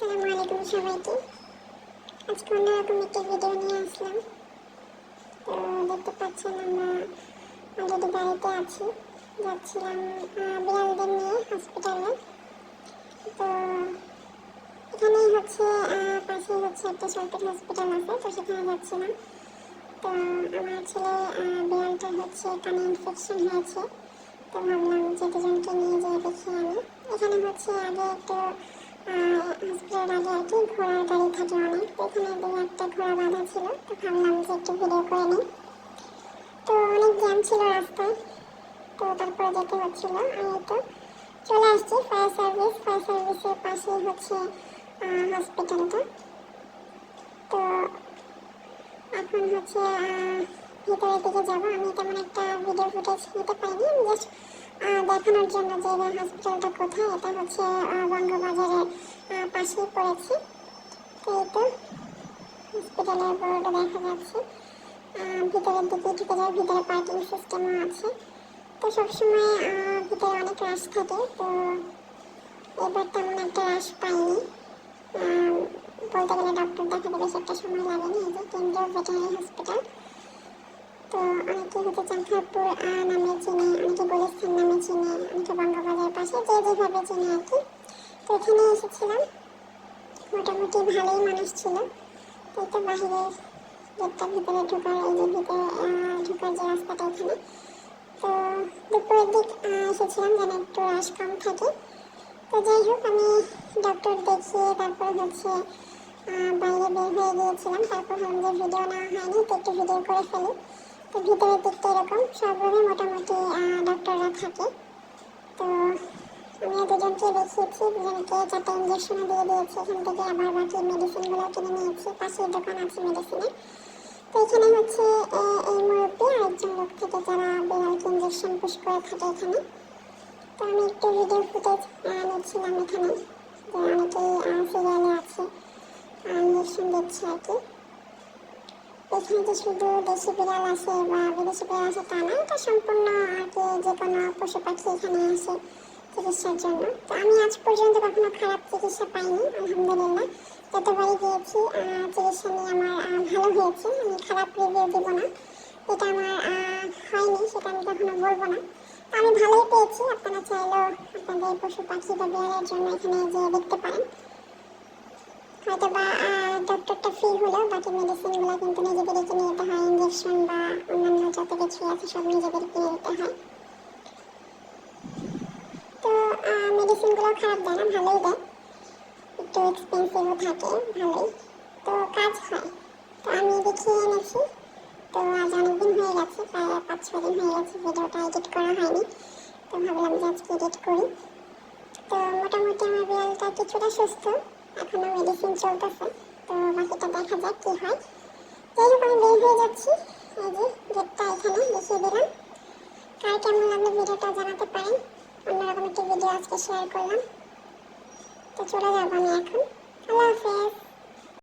আসসালামু আলাইকুম সবাইকে। আজকে অন্যরকম একটি ভিডিও নিয়ে আসলাম। তো দেখতে পাচ্ছেন আমরা অলরেডি বাড়িতে আছি। যাচ্ছিলাম বিড়ালদের নিয়ে হসপিটালে তো এখানেই হচ্ছে পাশেই হচ্ছে একটা সরকারি হসপিটাল আছে তো সেখানে যাচ্ছিলাম। তো আমার ছেলে আহ, বিড়ালটার হচ্ছে কানে ইনফেকশন হয়েছে। তো ভাবলাম যে দুজনকে নিয়ে যেয়ে দেখি আমি। এখানে হচ্ছে আগে একটু হসপিটাল আগে আর কি ঘোড়ার গাড়ি থাকে অনেক এখানে দু একটা ঘোড়া বাঁধা ছিল তো ভাবলাম যে একটু ভিডিও করে নিই। তো অনেক জ্যাম ছিল রাস্তায় তো তারপরে যেতে হচ্ছিল আমি তো চলে আসছি ফায়ার সার্ভিস ফায়ার সার্ভিসের পাশেই হচ্ছে হসপিটালটা তো এখন হচ্ছে ভিতরের দিকে যাব আমি তেমন একটা ভিডিও ফুটেজ নিতে পারিনি জাস্ট দেখানোর জন্য যে হসপিটালটা কোথায় এটা হচ্ছে আহ, পাশেই পড়েছে। তো এই তো হসপিটালের বোর্ডও দেখা যাচ্ছে। ভিতরের দিকে ঢুকে যায়, ভিতরে পার্কিং সিস্টেমও আছে। তো সবসময় ভিতরে অনেক রাশ থাকে। তো এবার তেমন একটা রাশ পাইনি। বলতে গেলে ডক্টর দেখাতে বেশ একটা সময় লাগেনি, এই যে কেন্দ্রীয় ভেটেরিনারি হসপিটাল তো অনেকে হচ্ছে চাঁদপুর নামে চিনে, অনেকে গুলিস্তান নামে চিনে, অনেকে বঙ্গবাজার পাশে, যে যেভাবে চিনে আর কি। তো এখানে এসেছিলাম। মোটামুটি ভালোই মানুষ ছিল। তো এটা বাহিরে গেটটা ভিতরে ঢোকার, এই যে ভিতরে ঢোকার যে রাস্তাটা এখানে। তো দুপুরের দিক এসেছিলাম যেন একটু রাশ কম থাকে। তো যাই হোক, আমি ডক্টর দেখিয়ে তারপর হচ্ছে বাইরে বের হয়ে গিয়েছিলাম। তারপর ভাবলাম যে ভিডিও নেওয়া হয়নি, তো একটু ভিডিও করে ফেলি। তো ভিতরের দিকটা এরকম। সব রুমে মোটামুটি ডক্টররা থাকে। তো আমিও দুজনকে দেখিয়েছি, দুজনকে চারটা ইঞ্জেকশনও দিয়ে দিয়েছি। এখান থেকে আবার বাকি মেডিসিনগুলো কিনে নিয়েছি। পাশের দোকান আছে মেডিসিনের তো এখানে হচ্ছে এই মুরব্বী আরেকজন লোক থেকে যারা বিড়ালকে ইঞ্জেকশন পুশ করে থাকে এখানে। তো আমি একটু ভিডিও ফুটেজ নিচ্ছিলাম এখানে, যে অনেকেই সিরিয়ালে আছে ইঞ্জেকশন দিচ্ছে আর কি। এখানে যে শুধু দেশি বিড়াল আসে বা বিদেশি বিড়াল আসে তা না, এটা সম্পূর্ণ আর কি যে কোনো পশু পাখি এখানে আসে। চিকিৎসার জন্য। তো আমি আজ পর্যন্ত কখনো খারাপ চিকিৎসা পাইনি, আলহামদুলিল্লাহ। যতবারই গিয়েছি চিকিৎসা নিয়ে আমার ভালো হয়েছে, আমি খারাপ রিভিউ দিব না। এটা আমার হয়নি, সেটা আমি কখনো বলব না। আমি ভালোই পেয়েছি, আপনারা চাইলেও আপনাদের পশু পাখি বা বিড়ালের জন্য এখানে যেয়ে দেখতে পারেন। হয়তো বা ডক্টরটা ফ্রি হলেও বাকি মেডিসিনগুলো কিন্তু নিজেদেরই কিনে নিতে হয় ইঞ্জেকশন বা অন্যান্য যত কিছু আছে, সব নিজেদের কিনে নিতে হয় তো মেডিসিনগুলো খারাপ দেয় না, ভালোই দেয়। একটু এক্সপেন্সিভও থাকে, ভালোই। তো কাজ হয়। তো আমি দেখিয়ে এনেছি। তো আজ অনেকদিন হয়ে গেছে, প্রায় পাঁচ ছ দিন হয়ে গেছে ভিডিওটা এডিট করা হয়নি। তো ভাবলাম যে আজকে এডিট করি। তো মোটামুটি আমার বিড়ালটা কিছুটা সুস্থ, এখনও মেডিসিন চলতেছে। তো বাকিটা দেখা যাক কি হয়। হোক আমি বের হয়ে যাচ্ছি। এই যে গেটটা এখানে দেখিয়ে দিলাম। কার কেমন লাগল ভিডিওটা জানাতে পারেন। আজকে শেয়ার করলাম। তো চলে যাব আমি এখন। আল্লাহ হাফেজ